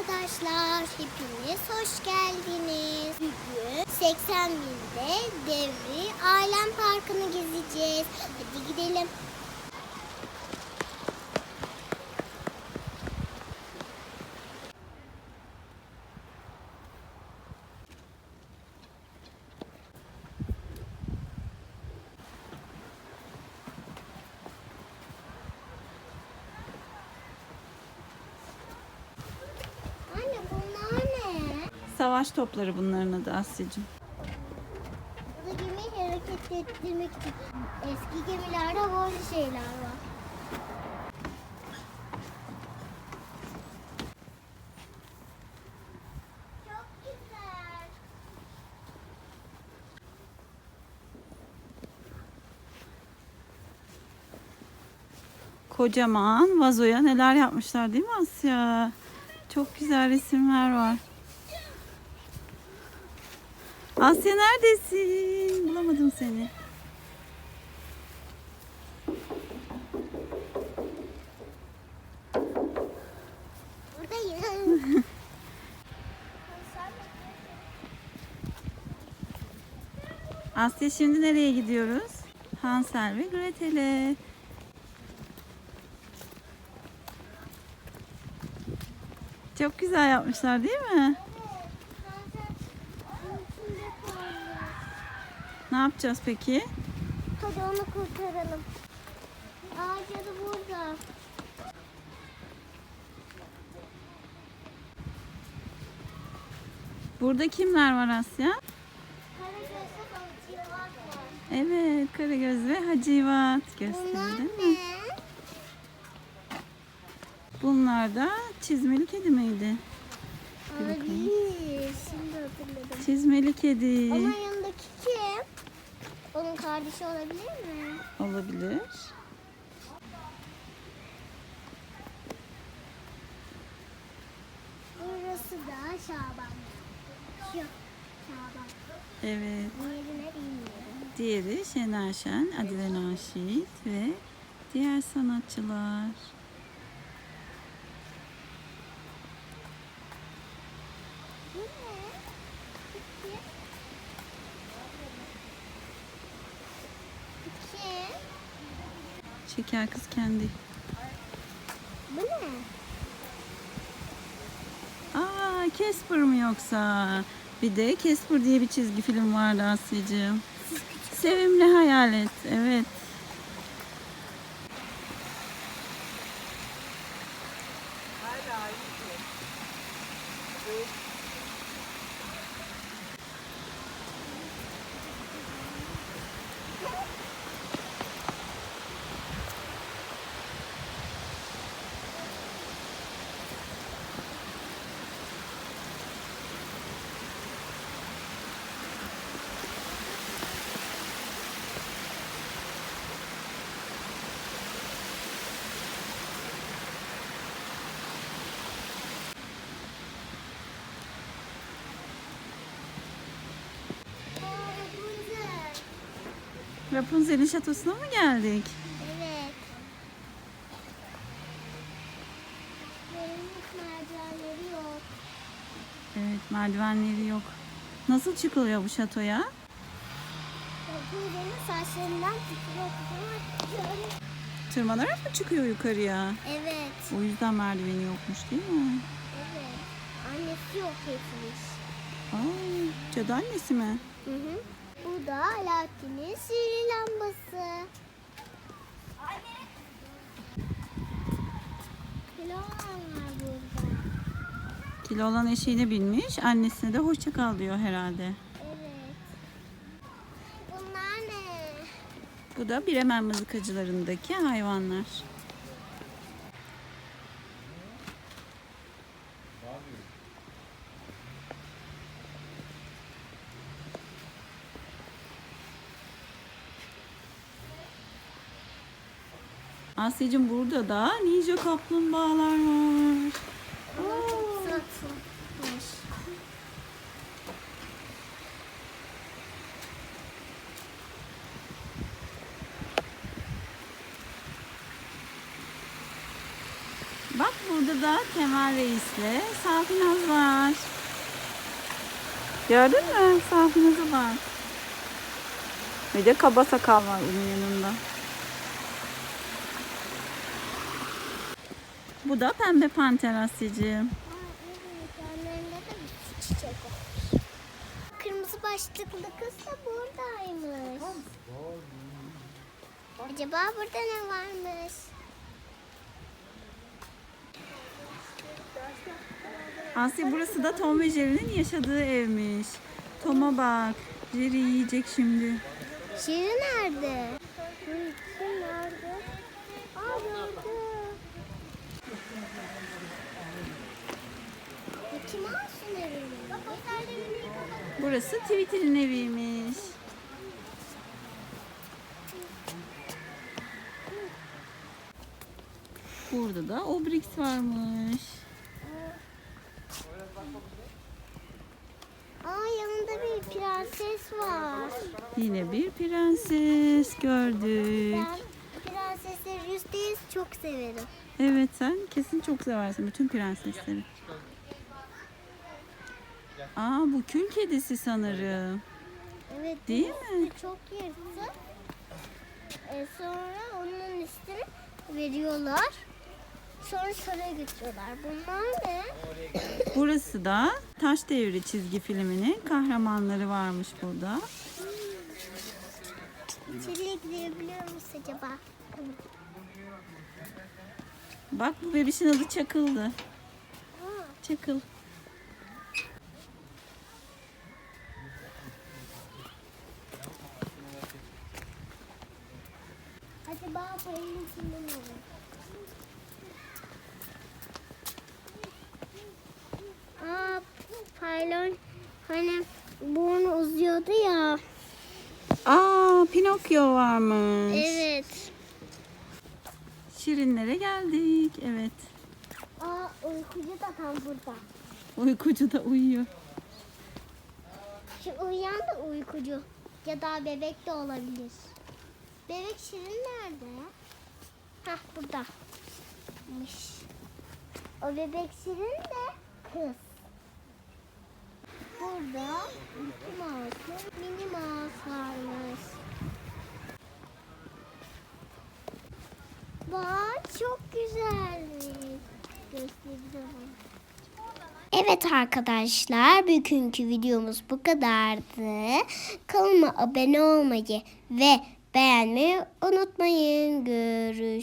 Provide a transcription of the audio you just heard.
arkadaşlar. Hepiniz hoş geldiniz. Bugün 80 milde Devri Alem Parkı'nı gezeceğiz. Hadi gidelim. Anne bunlar ne? Savaş topları bunların adı Asya'cığım. Bu gemiyi hareket ettirmek için. Eski gemilerde böyle şeyler var. Çok güzel. Kocaman vazoya neler yapmışlar değil mi Asya? Çok güzel resimler var. Asya neredesin? Bulamadım seni. Buradayım. Asya şimdi nereye gidiyoruz? Hansel ve Gretel'e. Çok güzel yapmışlar değil mi? Ne yapacağız peki? Hadi onu kurtaralım. Ağaç da burada. Burada kimler var Asya? Karagöz'de balıkçı var. Evet, Karagöz ve Hacivat Bunlar gösterelim. ne? Bunlar da çizmeli kedi miydi? Olabilir. Şimdi hatırladım. Çizmeli kedi. Ama yanındaki kim? Onun kardeşi olabilir mi? Olabilir. Burası da Şaban. Şu Şaban. Evet. Diğerine. Diğeri Şener Şen, Adile Naşit ve diğer sanatçılar. Bu ne? İki. Şeker kız kendi. Bu ne? Aa, Casper mı yoksa? Bir de Casper diye bir çizgi film vardı Asya'cığım. Sevimli hayalet. Evet. Aa, Rapunzel'in şatosuna mı geldik? Evet. Merdivenleri yok. Evet, merdivenleri yok. Nasıl çıkılıyor bu şatoya? Rapunzel'in saçlarından tutuyor. Tırmanarak mı çıkıyor yukarıya? Evet. O yüzden merdiveni yokmuş değil mi? Evet. Annesi yok etmiş. Aa, cadı annesi mi? Hı hı. Bu da Alaaddin'in sihirli lambası. Kilo var burada. Kilo olan eşeğine binmiş. Annesine de hoşça kal diyor herhalde. Evet. Bunlar ne? Bu da Bremen mızıkacılarındaki hayvanlar. Asya'cığım burada da ninja kaplumbağalar var. Bak burada da Temel Reis'le Safinaz var. Gördün mü? Safinaz'a bak. Bir de kaba sakal var onun yanında. Bu da pembe panter Asya'cığım. Kırmızı başlıklı kız da buradaymış. Acaba burada ne varmış? Asya burası da Tom ve Jerry'nin yaşadığı evmiş. Tom'a bak. Jerry yiyecek şimdi. Şirin nerede? Şirin nerede? Aa gördüm. Mickey Mouse'un evi mi? Bak Burası Twitter'in eviymiş. Burada da Obrix varmış. Aa yanında bir prenses var. Yine bir prenses gördük. Ben prensesleri yüzde yüz çok severim. Evet sen kesin çok seversin bütün prensesleri. Aa bu kül kedisi sanırım. Evet. Değil mi? Çok yırtık. E, sonra onun üstüne veriyorlar. Sonra saraya götürüyorlar. Bunlar ne? Burası da Taş Devri çizgi filminin kahramanları varmış burada. İçeriye girebiliyor musun acaba? Bak bu bebişin adı Çakıl'dı. Çakıl. acaba mi olur? Aa, paylon hani burnu uzuyordu ya. Aa Pinokyo varmış. Evet. Şirinlere geldik. Evet. Aa, uykucu da tam burada. Uykucu da uyuyor. Şu uyuyan da uykucu. Ya da bebek de olabilir. Bebek Şirin nerede? Hah buradaymış. O bebek Şirin de kız. Burada Mickey Mouse, Minnie Mouse varmış. Bak çok güzelmiş. Göstereceğim. Evet arkadaşlar bugünkü videomuz bu kadardı. Kanalıma abone olmayı ve beğenmeyi unutmayın. Görüşürüz.